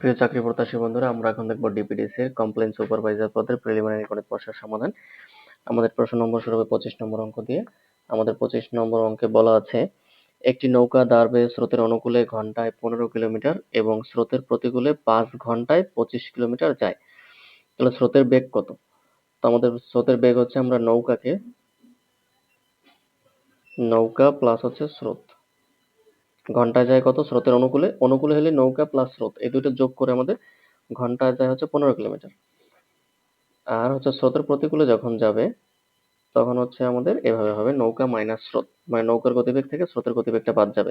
প্রিয় চাকরি প্রত্যাশী বন্ধুরা, আমরা এখন দেখব ডিপিডিসির কমপ্লেন সুপারভাইজার পদের প্রিলিমিনারি গণিত প্রশ্নের সমাধান। আমাদের প্রশ্ন নম্বর শুরু হবে পঁচিশ নম্বর অঙ্ক দিয়ে। আমাদের পঁচিশ নম্বর অঙ্কে বলা আছে, একটি নৌকা দাঁড় বেয়ে স্রোতের অনুকূলে ঘন্টায় পনেরো কিলোমিটার এবং স্রোতের প্রতিকূলে পাঁচ ঘন্টায় পঁচিশ কিলোমিটার যায়। তাহলে স্রোতের বেগ কত? তো আমাদের স্রোতের বেগ হচ্ছে আমরা নৌকাকে, নৌকা প্লাস হচ্ছে স্রোত। ঘন্টায় যায় কত? স্রোতের অনুকূলে। অনুকূলে হলে নৌকা প্লাস স্রোত। এই দুটো যোগ করে আমাদের ঘন্টায় যায় হচ্ছে পনেরো কিলোমিটার। আর হচ্ছে স্রোতের প্রতিকূলে যখন যাবে, তখন হচ্ছে আমাদের এভাবে হবে নৌকা মাইনাস স্রোত। মানে নৌকার গতিবেগ থেকে স্রোতের গতিবেগটা বাদ যাবে।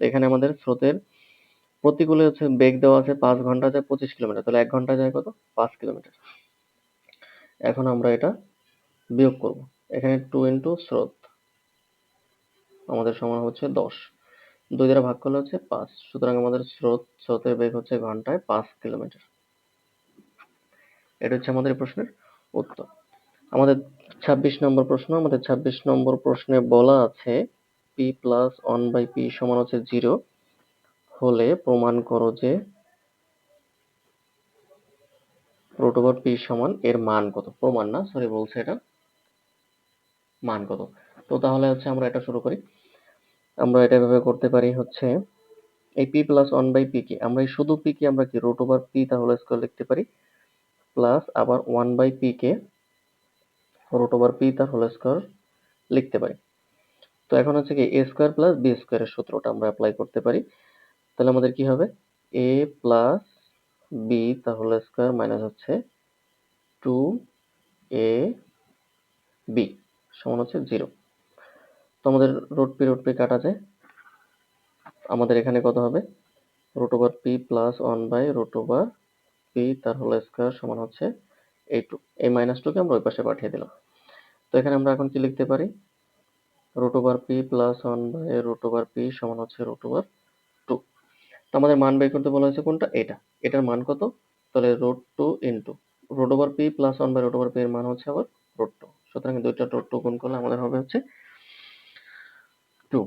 এখানে আমাদের স্রোতের প্রতিকূলে হচ্ছে বেগ দেওয়া আছে পাঁচ ঘণ্টা যায় পঁচিশ কিলোমিটার। তাহলে এক ঘণ্টা যায় কত? পাঁচ কিলোমিটার। এখন আমরা এটা বিয়োগ করব। এখানে টু ইন্টু স্রোত। আমাদের সমান হচ্ছে দশ। দুই দ্বারা ভাগ করলে হচ্ছে পাঁচ। সুতরাং আমাদের স্রোত, স্রোতের বেগ হচ্ছে ঘন্টায় পাঁচ কিলোমিটার। এটা হচ্ছে আমাদের প্রশ্নের উত্তর। আমাদের ছাব্বিশ নম্বর প্রশ্ন, আমাদের ছাব্বিশ নম্বর প্রশ্নে বলা আছে p plus one by p সমান হচ্ছে জিরো। হলে প্রমাণ করো যে রুট ওভার পি সমান এর মান কত? প্রমাণ না, সরি বলছে এটা। মান কত? তো তাহলে হচ্ছে আমরা এটা শুরু করি। আমরা এটা এভাবে করতে পারি হচ্ছে এই p plus one by p কে। আমরা এই শুধু পি কে আমরা কি রুট ওভার পি তাহলে স্কোয়ার লিখতে পারি? প্লাস আবার ওয়ান বাই পি কে রুট ওভার পি তার হোল স্কোয়ার লিখতে পারি। তো এখন হচ্ছে কি এ স্কোয়ার প্লাস বি স্কোয়ারের সূত্রটা আমরা অ্যাপ্লাই করতে পারি। তাহলে আমাদের কি হবে? এ প্লাস বি তার হোল স্কোয়ার মাইনাস হচ্ছে টু এ বি সমান হচ্ছে জিরো আমাদের রুট পি রুট পি কাটা যায়। আমাদের এখানে কত হবে? Root over p plus one by root over p তার হোল স্কোয়ার সমান হচ্ছে এই টু এই মাইনাস টুকে আমরা ওই পাশে পাঠিয়ে দিলাম। তো এখানে আমরা এখন কি লিখতে পারি? Root over p plus one by root over p সমান হচ্ছে রুট ওভার টু তো আমাদের মান বের করতে বলা হয়েছে কোনটা? এটা। এটার মান কত? তাহলে root two into root over p plus one by root over p এর মান হচ্ছে আবার রুট টু সুতরাং দুইটা রুট টু গুণ করলে আমাদের হবে হচ্ছে টু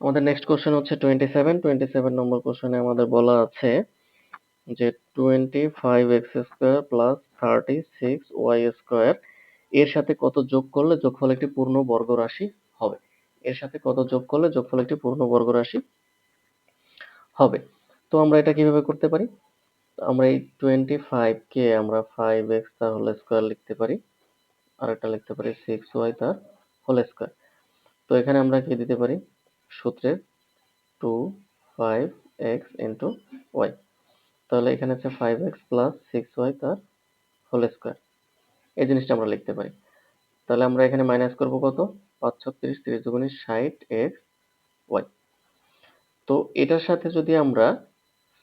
আমাদের নেক্সট কোশ্চেন হচ্ছে twenty seven twenty seven number কোশ্চেনে আমাদের বলা আছে যে twenty five x square plus thirty six y square এর সাথে কত যোগ করলে যোগফল একটি পূর্ণ বর্গ রাশি হবে? এর সাথে কত যোগ করলে যোগফল একটি পূর্ণ বর্গ রাশি হবে? তো আমরা এটা কীভাবে করতে পারি? আমরা এই টোয়েন্টি ফাইভ কে আমরা ফাইভ এক্স তার হোল স্কোয়ার লিখতে পারি। আর একটা লিখতে পারি সিক্স ওয়াই তার হোল স্কোয়ার তো এখানে আমরা কি দিতে পারি? সূত্রের two five x into y. তাহলে এখানে হচ্ছে five x plus six y তার হোল স্কোয়ার। এই জিনিসটা আমরা লিখতে পারি। তাহলে আমরা এখানে মাইনাস করব কত? পাঁচ ছত্রিশ তিরিশ দুগুণি ষাট এক্স ওয়াই। তো এটার সাথে যদি আমরা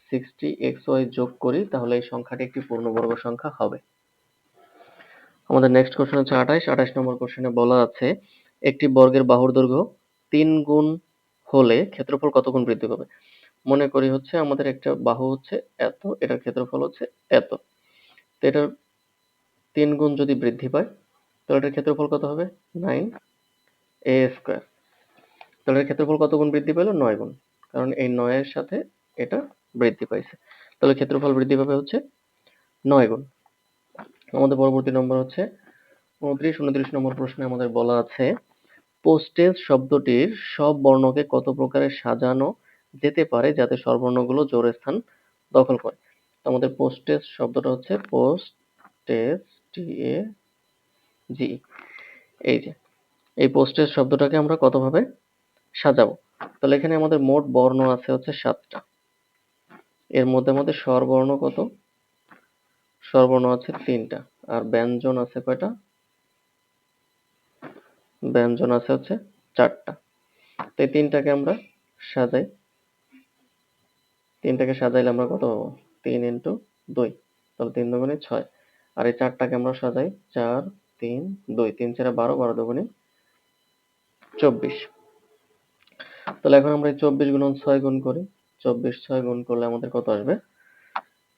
সিক্সটি এক্স ওয়াই যোগ করি, তাহলে এই সংখ্যাটি একটি পূর্ণবর্গ সংখ্যা হবে। আমাদের নেক্সট কোশ্চেন হচ্ছে আঠাইশ আঠাইশ নম্বর কোশ্চেনে বলা আছে একটি বর্গের বাহুর দৈর্ঘ্য তিন গুণ হলে ক্ষেত্রফল কত গুণ বৃদ্ধি পাবে? মনে করি হচ্ছে আমাদের একটা বাহু হচ্ছে এত, এটার ক্ষেত্রফল হচ্ছে এত। তো এটার তিন গুণ যদি বৃদ্ধি পায়, তাহলে এটার ক্ষেত্রফল কত হবে? Nine a square. তাহলে এর ক্ষেত্রফল কত গুণ বৃদ্ধি পেল? নয় গুণ। কারণ এই নয়ের সাথে এটা বৃদ্ধি পাইছে। তাহলে ক্ষেত্রফল বৃদ্ধি পাবে হচ্ছে নয় গুণ। আমাদের পরবর্তী নম্বর হচ্ছে উনত্রিশ উনত্রিশ নম্বর প্রশ্নে আমাদের বলা আছে পোস্টেজ শব্দটির সব বর্ণকে কত প্রকারে সাজানো যেতে পারে যাতে স্বরবর্ণগুলো জোর স্থান দখল করে? আমাদের পোস্টেজ শব্দটা হচ্ছে পোস্টেজ টি এ জি এই যে, এই পোস্টেজ শব্দটাকে আমরা কতভাবে সাজাবো? তাহলে এখানে আমাদের মোট বর্ণ আছে হচ্ছে সাতটা। এর মধ্যে আমাদের স্বরবর্ণ কত? স্বরবর্ণ আছে তিনটা। আর ব্যঞ্জন আছে কয়টা? ব্যঞ্জন আছে হচ্ছে চারটা। তো এই তিনটাকে আমরা সাজাই। তিনটাকে সাজাইলে আমরা কত পাবো? তিন ইন্টু দুই। তাহলে তিন দুগুণে ছয়। আর এই চারটাকে আমরা সাজাই চার, তিন, দুই। তিন চারে বারো বারো দুগুণে চব্বিশ। তাহলে এখন আমরা এই চব্বিশ গুণন ছয় গুণ করি। চব্বিশ ছয় গুণ করলে আমাদের কত আসবে?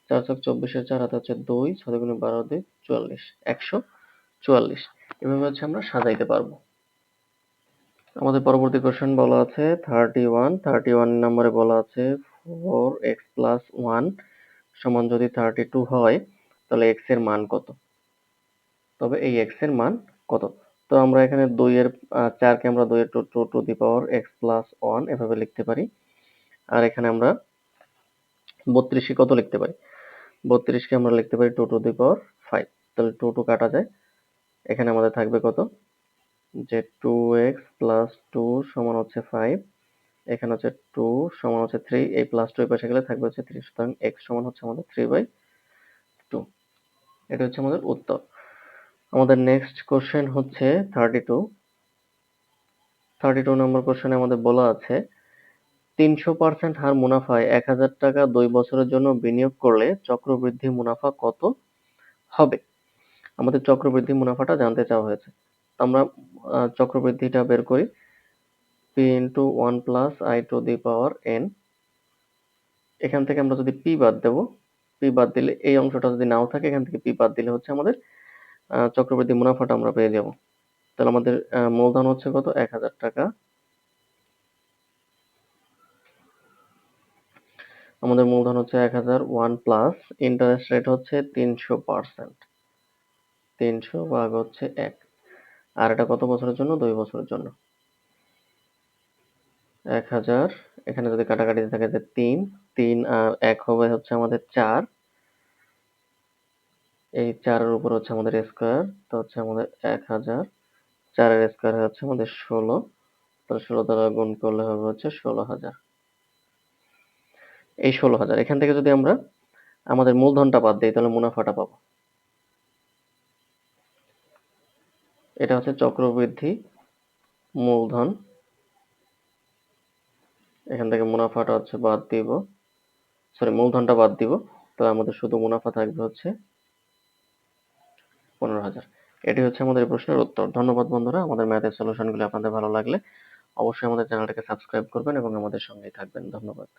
চার ছক চব্বিশের চার, হাতে হচ্ছে দুই। ছয় গুণে বারো, দুই, চুয়াল্লিশ। একশো চুয়াল্লিশ। এভাবে হচ্ছে আমরা সাজাইতে পারব। আমাদের পরবর্তী কোশ্চেন বলা আছে থার্টি ওয়ান থার্টি ওয়ান নম্বরে বলা আছে ফোর এক্স প্লাস ওয়ান সমান যদি থার্টি টু হয় তাহলে এক্সের মান কত? তবে এই এক্সের মান কত? তো আমরা এখানে দুই এর আহ, চারকে আমরা দুই two two to the power x plus one এভাবে লিখতে পারি। আর এখানে আমরা বত্রিশকে কত লিখতে পারি? বত্রিশকে আমরা লিখতে পারি two to the power five তাহলে টু টু কাটা যায়। এখানে আমাদের থাকবে কত? যে টু এক্স প্লাস টু সমান হচ্ছে ফাইভ এখানে হচ্ছে টু সমান হচ্ছে থ্রি এই প্লাস টু পাশে গেলে থাকবে হচ্ছে থ্রি সুতরাং এক্স সমান হচ্ছে আমাদের থ্রি বাই টু এটা হচ্ছে আমাদের উত্তর। আমাদের নেক্সট কোশ্চেন হচ্ছে thirty two thirty two number কোশ্চেনে আমাদের বলা আছে, তিনশো পার্সেন্ট হার মুনাফায় এক হাজার টাকা দুই বছরের জন্য বিনিয়োগ করলে চক্রবৃদ্ধি মুনাফা কত হবে? আমাদের চক্রবৃদ্ধি মুনাফাটা জানতে চাওয়া হয়েছে। আমরা চক্রবৃদ্ধিটা বের করি। P into one plus i to the power n এখান থেকে আমরা যদি পি বাদ দেব পি বাদ দিলে এই অংশটা যদি নাও থাকে, এখান থেকে পি বাদ দিলে হচ্ছে আমাদের চক্রবৃদ্ধি মুনাফাটা আমরা পেয়ে যাব। তাহলে আমাদের মূলধন হচ্ছে কত? এক হাজার টাকা। আমাদের মূলধন হচ্ছে এক হাজার ওয়ান প্লাস ইন্টারেস্ট রেট হচ্ছে তিনশো পার্সেন্ট তিনশো ভাগ হচ্ছে এক। আর এটা কত বছরের জন্য? দুই বছরের জন্য। এক হাজার, এখানে যদি কাটাকাটি থাকে যে তিন তিন আর এক হবে হচ্ছে আমাদের চার। এই চারের উপর হচ্ছে আমাদের স্কোয়ার তো হচ্ছে আমাদের এক হাজার। চারের স্কোয়ার হচ্ছে আমাদের ষোলো। তাহলে ষোলো দ্বারা গুণ করলে হবে হচ্ছে ষোলো হাজার। এই ষোলো হাজার, এখান থেকে যদি আমরা আমাদের মূলধনটা বাদ দিই, তাহলে মুনাফাটা পাবো। এটা হচ্ছে চক্রবৃদ্ধি মূলধন। এখান থেকে মুনাফাটা হচ্ছে বাদ দিব। সরি মূলধনটা বাদ দিব। তো আমাদের শুধু মুনাফা থাকবে হচ্ছে পনেরো হাজার। এটি হচ্ছে আমাদের প্রশ্নের উত্তর। ধন্যবাদ বন্ধুরা, আমাদের ম্যাথের সলিউশনগুলি আপনাদের ভালো লাগলে অবশ্যই আমাদের চ্যানেলটাকে সাবস্ক্রাইব করবেন এবং আমাদের সঙ্গেই থাকবেন। ধন্যবাদ।